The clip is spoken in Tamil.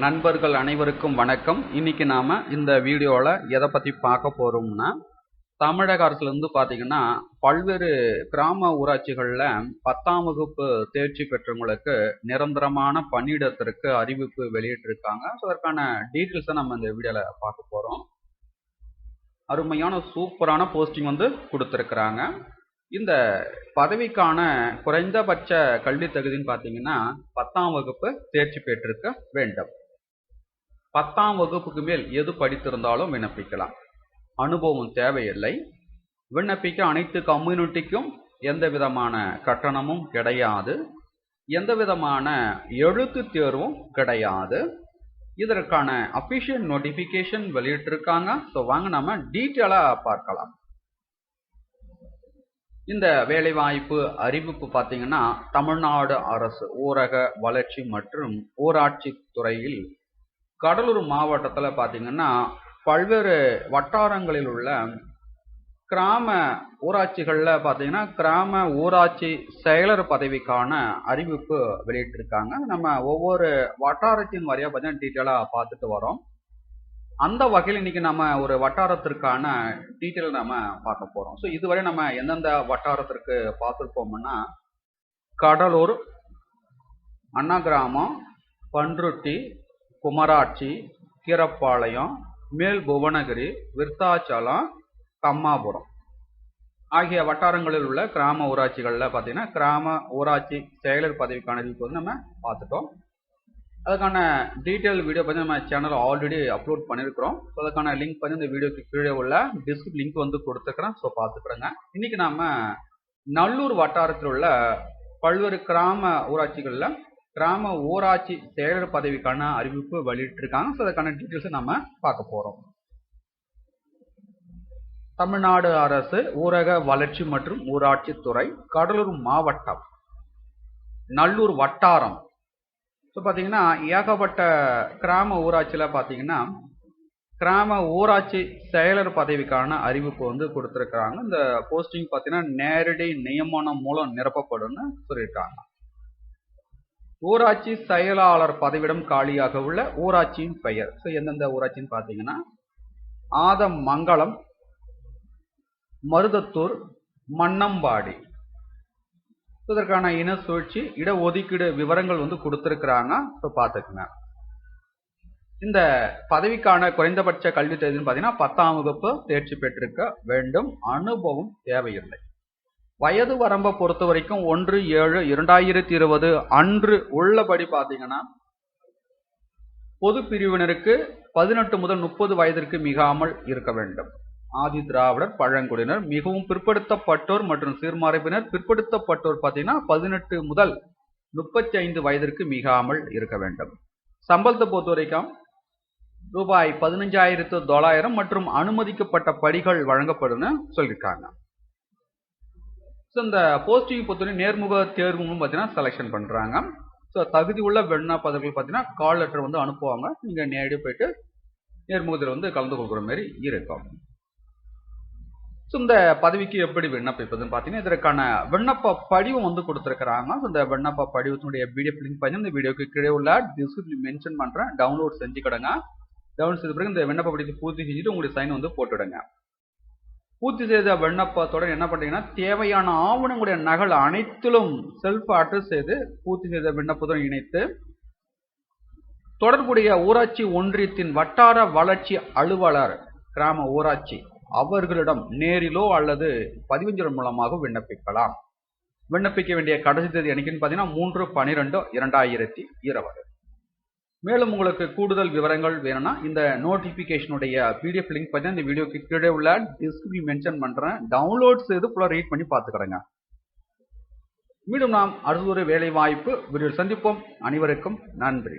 நண்பர்கள் அனைவருக்கும் வணக்கம். இன்னைக்கு நாம இந்த வீடியோவில் எதை பற்றி பார்க்க போகிறோம்னா தமிழக அரசுலேருந்து பார்த்தீங்கன்னா பல்வேறு கிராம ஊராட்சிகளில் பத்தாம் வகுப்பு தேர்ச்சி பெற்றவங்களுக்கு நிரந்தரமான பணியிடத்திற்கு அறிவிப்பு வெளியிட்டிருக்காங்க. ஸோ அதற்கான டீட்டெயில்ஸை நம்ம இந்த வீடியோவில் பார்க்க போகிறோம் அருமையான சூப்பரான போஸ்டிங் வந்து கொடுத்துருக்குறாங்க. இந்த பதவிக்கான குறைந்தபட்ச கல்வி தகுதின்னு பார்த்தீங்கன்னா பத்தாம் வகுப்பு தேர்ச்சி பெற்றிருக்க வேண்டும். பத்தாம் வகுப்புக்கு மேல் எது படித்திருந்தாலும் விண்ணப்பிக்கலாம். அனுபவம் தேவையில்லை. விண்ணப்பிக்க அனைத்து கம்யூனிட்டிக்கும் எந்த விதமான கட்டணமும் கிடையாது. எந்த விதமான எழுத்து தேர்வும் கிடையாது. இதற்கான அஃபிஷியல் நோட்டிஃபிகேஷன் வெளியிட்டிருக்காங்க. ஸோ வாங்க நம்ம டீட்டெயிலாக பார்க்கலாம். இந்த வேலைவாய்ப்பு அறிவிப்பு பார்த்தீங்கன்னா தமிழ்நாடு அரசு ஊரக வளர்ச்சி மற்றும் ஊராட்சி துறையில் கடலூர் மாவட்டத்தில் பார்த்தீங்கன்னா பல்வேறு வட்டாரங்களில் உள்ள கிராம ஊராட்சிகளில் பார்த்தீங்கன்னா கிராம ஊராட்சி செயலர் பதவிக்கான அறிவிப்பு வெளியிட்டிருக்காங்க. நம்ம ஒவ்வொரு வட்டாரத்தின் வரையாக பார்த்தீங்கன்னா டீட்டெயிலாக பார்த்துட்டு வரோம். அந்த வகையில் இன்னைக்கு நம்ம ஒரு வட்டாரத்திற்கான டீட்டெயில் நம்ம பார்க்க போகிறோம் ஸோ இதுவரை நம்ம எந்தெந்த வட்டாரத்திற்கு பார்த்துருப்போம்னா கடலூர் அண்ணா கிராமம் பன்ருட்டி குமராட்சி கீரப்பாளையம் மேல் புவனகிரி விருத்தாச்சலம் கம்மாபுரம். ஆகிய வட்டாரங்களில் உள்ள கிராம ஊராட்சிகளில் பார்த்தீங்கன்னா கிராம ஊராட்சி செயலர் பதவிக்கான அறிவிப்பு வந்து நம்ம பார்த்துட்டோம். அதுக்கான டீட்டெயில் வீடியோ பற்றி நம்ம சேனல் ஆல்ரெடி அப்லோட் பண்ணியிருக்கிறோம் ஸோ அதுக்கான லிங்க் பண்ணி இந்த வீடியோக்கு கீழே உள்ள டிஸ்கிரிப் லிங்க் வந்து கொடுத்துக்கிறேன் ஸோ பார்த்துக்கிறேங்க. இன்றைக்கி நாம் நல்லூர் வட்டாரத்தில் உள்ள பல்வேறு கிராம ஊராட்சிகளில் கிராம ஊராட்சி செயலர் பதவிக்கான அறிவிப்பு வெளியிட்டிருக்காங்க. ஸோ அதுக்கான டீட்டெயில்ஸை நம்ம பார்க்க போகிறோம் தமிழ்நாடு அரசு ஊரக வளர்ச்சி மற்றும் ஊராட்சித்துறை கடலூர் மாவட்டம் நல்லூர் வட்டாரம். ஸோ பார்த்தீங்கன்னா ஏகப்பட்ட கிராம ஊராட்சியில் பார்த்தீங்கன்னா கிராம ஊராட்சி செயலர் பதவிக்கான அறிவிப்பு வந்து கொடுத்துருக்குறாங்க. இந்த போஸ்டிங் பார்த்தீங்கன்னா நேரடி நியமனம் மூலம் நிரப்பப்படும்னு சொல்லியிருக்காங்க. ஊராட்சி செயலாளர் பதவியிடம் காலியாக உள்ள ஊராட்சியின் பெயர். ஸோ எந்தெந்த ஊராட்சின்னு பார்த்தீங்கன்னா ஆதமங்கலம் மருதத்தூர் மன்னம்பாடி. இதற்கான இன சூழ்ச்சி இடஒதுக்கீடு விவரங்கள் வந்து கொடுத்துருக்குறாங்க. ஸோ பார்த்துக்குங்க. இந்த பதவிக்கான குறைந்தபட்ச கல்வி தகுதின்னு பார்த்தீங்கன்னா பத்தாம் வகுப்பு தேர்ச்சி பெற்றிருக்க வேண்டும். அனுபவம் தேவையில்லை. வயது வரம்பை பொறுத்த வரைக்கும் ஒன்று ஏழு இரண்டாயிரத்தி இருபது அன்று உள்ளபடி பார்த்தீங்கன்னா பொது பிரிவினருக்கு பதினெட்டு முதல் முப்பது வயதிற்கு மிகாமல் இருக்க வேண்டும். ஆதி திராவிடர் பழங்குடியினர் மிகவும் பிற்படுத்தப்பட்டோர் மற்றும் சீர்மரபினர் பிற்படுத்தப்பட்டோர் பார்த்தீங்கன்னா பதினெட்டு முதல் முப்பத்தி ஐந்து வயதிற்கு மிகாமல் இருக்க வேண்டும். சம்பளத்தை பொறுத்த வரைக்கும் ரூபாய் பதினஞ்சாயிரத்து தொள்ளாயிரம் மற்றும் அனுமதிக்கப்பட்ட படிகள் வழங்கப்படும்னு சொல்லியிருக்காங்க. ஸோ இந்த போஸ்டிங் பொறுத்தவரை நேர்முக தேர்வும் பார்த்தீங்கன்னா செலெக்ஷன் பண்ணுறாங்க ஸோ தகுதி உள்ள விண்ணப்பதர்கள் பார்த்தீங்கன்னா கால் லெட்டர் வந்து அனுப்புவாங்க. நீங்கள் நேரடியாக போயிட்டு நேர்முகத்தில் வந்து கலந்து கொள்கிற மாதிரி இருக்கும். ஸோ இந்த பதவிக்கு எப்படி விண்ணப்பிப்பதுன்னு பார்த்தீங்கன்னா இதற்கான விண்ணப்ப படிவம் வந்து கொடுத்துருக்குறாங்க. ஸோ இந்த விண்ணப்ப படிவத்தினுடைய பிடிஎஃப் லிங்க் பண்ணி இந்த வீடியோக்கு கீழே உள்ள டிஸ்கிரிப்ஷன் மென்ஷன் பண்ணுறேன் டவுன்லோட் செஞ்சுக்கிடுங்க டவுன்லோட் செய்த பிறகு இந்த விண்ணப்ப படிவத்தை பூர்த்தி செஞ்சுட்டு உங்களுடைய சைன் வந்து போட்டுவிடுங்க பூர்த்தி செய்த விண்ணப்பத்துடன் என்ன பண்ணுறீங்கன்னா தேவையான ஆவணங்களுடைய நகல் அனைத்திலும் செல்ஃப் அட்ரஸ் செய்து பூர்த்தி செய்த விண்ணப்பத்துடன் இணைத்து தொடர்புடைய ஊராட்சி ஒன்றியத்தின் வட்டார வளர்ச்சி அலுவலர் கிராம ஊராட்சி அவர்களிடம் நேரிலோ அல்லது பதிவஞ்சல் மூலமாக விண்ணப்பிக்கலாம். விண்ணப்பிக்க வேண்டிய கடைசி தேதி எனக்குன்னு பார்த்தீங்கன்னா மூன்று பன்னிரெண்டு இரண்டாயிரத்தி இருபது. மேலும் உங்களுக்கு கூடுதல் விவரங்கள் வேணும்னா இந்த நோட்டிஃபிகேஷனுடைய பிடிஎஃப் லிங்க் பார்த்தீங்கன்னா இந்த வீடியோக்கு கீழே உள்ள டிஸ்கிரிப்ஷன் மென்ஷன் பண்ணுறேன் டவுன்லோட் செய்து ஃபுல்லாக ரீட் பண்ணி பார்த்துக்கிறேங்க. மீண்டும் நாம் அடுத்த ஒரு வேலை வாய்ப்பு வீடியோ சந்திப்போம். அனைவருக்கும் நன்றி.